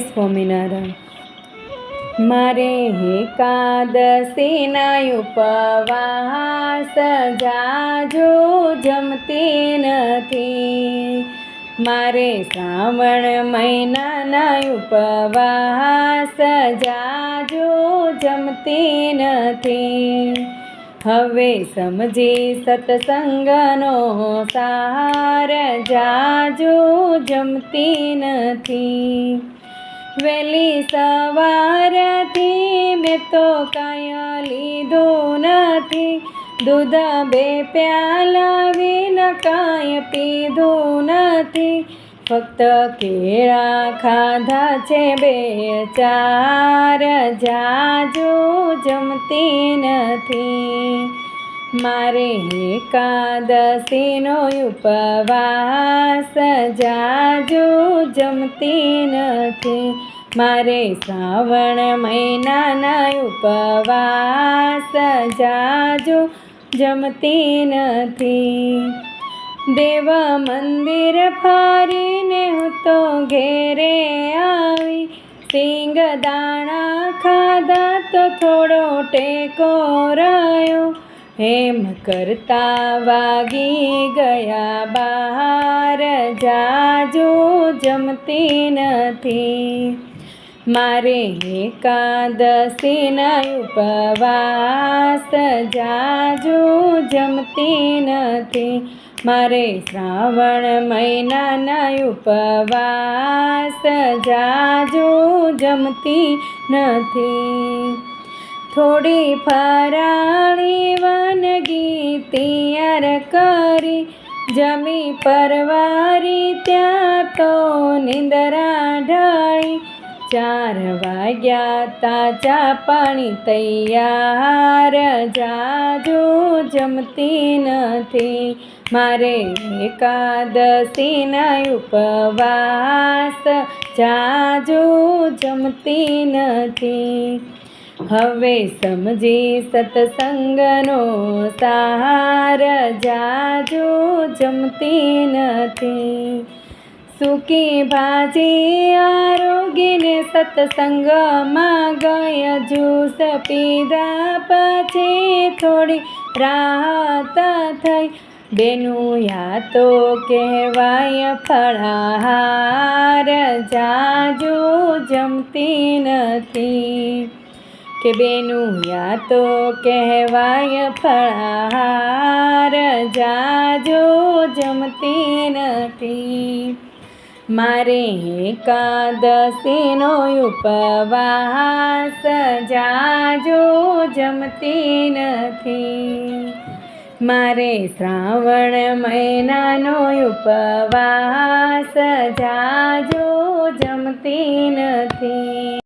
સ્વામિનારાયણ. મારે એકાદશીના ઉપવાસ, જાજો જમતી નથી. મારે શ્રાવણ મહિનાના ઉપવાસ, જાજો જમતી નથી. હવે સમજી સત્સંગનો સાર, જાજો જમતી નથી. વહેલી સવારથી મેં તો કાંઈ લીધું નથી. દૂધ બે પ્યાલા વિના કાંઈ પીધું નથી. ફક્ત કેળા ખાધા છે બે ચાર, જાજુ જમતી નથી. મારે એકાદશીનો ઉપવાસ જાજુ જમતી નથી. મારે શ્રાવણ મહિનાના ઉપવાસ જાજો, જમતી નથી. દેવ મંદિર ફરીને હું તો ઘેરે આવી. સિંગ દાણા ખાધા તો થોડો ટેકો રહ્યો. હેમ કરતા વાગી ગયા બહાર જાજો, જમતી નથી. મારે એકાદશીના ઉપવાસ જાજુ જમતી નથી. મારે શ્રાવણ મહિનાના ઉપવાસ જાજુ જમતી નથી. થોડી ફરાળી વાનગી તૈયાર કરી, જમી પરવારી ત્યાં તો નિંદરા ઢળી. ચાર વાગ્યા તાજા પાણી તૈયાર. જાજુ જમતી નથી. મારે એકાદશીના ઉપવાસ. જાજુ જમતી નથી. હવે સમજી સત્સંગનો સાર. જાજુ જમતી નથી. સૂકી ભાજી આરોગીને સત્સંગમાં ગયા જ્યુસ પીધા પછી થોડી રાહત થઈ. બેનું યા તો કહેવાય ફળાહાર જાજુ જમતી નથી. કે બેનું યા તો કહેવાય ફળાહાર જાજો જમતી નથી. મારે એકાદશીનો ઉપવાસ જાજો જમતી નથી. મારે શ્રાવણ મહિનાનો ઉપવાસ જાજો જમતી નથી.